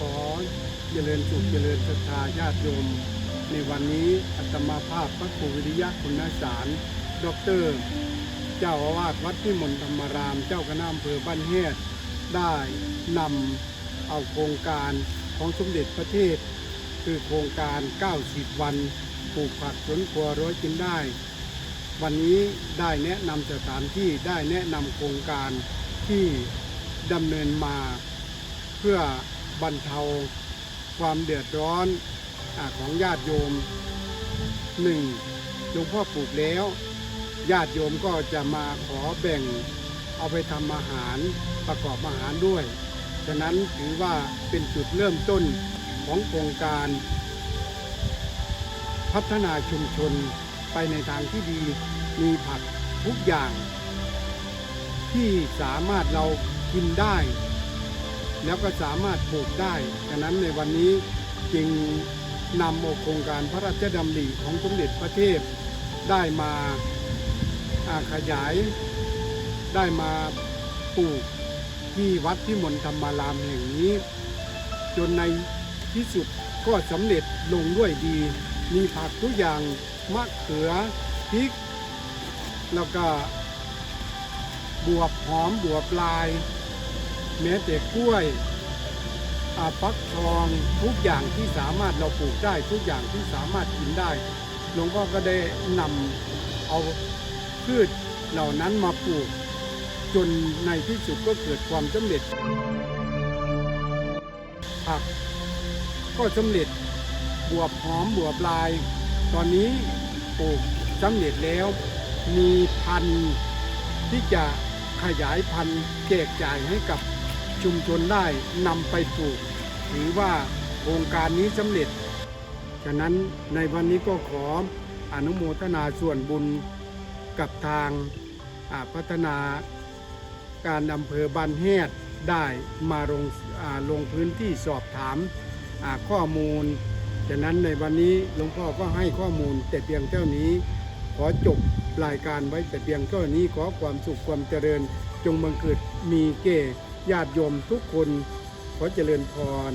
ญศรัทธาญาติโยม ในวันนี้อัตมาภาพพระครูวิริยะคุณสารดอกเตอรเจ้าอาวาสวัดที่มนธรรมราม เจ้าคณะอำเภอบ้านเฮดได้นำเอาโครงการของสมเด็จพระเทพคือโครงการ 90 วันปลูกผักสวนครัวร้อยกินได้ วันนี้ได้แนะนำสถานที่ได้แนะนำโครงการที่ดำเนินมาเพื่อ บรรเทาความเดือดร้อนอของญาติโยมหนึ่งหลวงพ่อปลูกแล้ว ญาติโยมก็จะมาขอแบ่งเอาไปทำอาหารประกอบอาหารด้วย ฉะนั้นถือว่าเป็นจุดเริ่มต้นของโครงการ พัฒนาชุมชนไปในทางที่ดีมีผักทุกอย่าง ที่สามารถเรากินได้ แล้วก็สามารถปลูกได้ฉะนั้นในวันนี้จึงนำโครงการพระราชดำริของสมเด็จพระเทพได้มาาขยาย ได้มาปลูกที่วัดที่มนธรรมารามแห่งนี้ จนในที่สุดก็สำเร็จลงด้วยดี มีผักทุกอย่างมะเขือพริก แล้วก็บวบหอมบวบลาย แม้แต่กล้วยอาฟักทองทุกอย่างที่สามารถเราปลูกได้ทุกอย่างที่สามารถกินได้หลวงพ่อก็ได้นำเอาพืชเหล่านั้นมาปลูก จนในที่สุดก็เกิดความสำเร็จผักก็สำเร็จบวบหอมบวบลาย ตอนนี้ปลูกสำเร็จแล้ว มีพันธุ์ที่จะขยายพันธุ์แจกจ่ายให้กับ ชุมชนได้นำไปปลูกถือว่าโครงการนี้สำเร็จ ฉะนั้นในวันนี้ก็ขออนุโมทนาส่วนบุญกับทางาพัฒนาการอำเภอบันแฮดได้มาลงาลงพื้นที่สอบถามาข้อมูล ฉะนั้นในวันนี้หลวงพ่อก็ให้ข้อมูลแต่เพียงเท่านี้ ขอจบรายการไว้แต่เพียงเท่านี้ขอความสุขความเจริญจงบังเกิดมีเก่ ญาติโยมทุกคนขอเจริญพร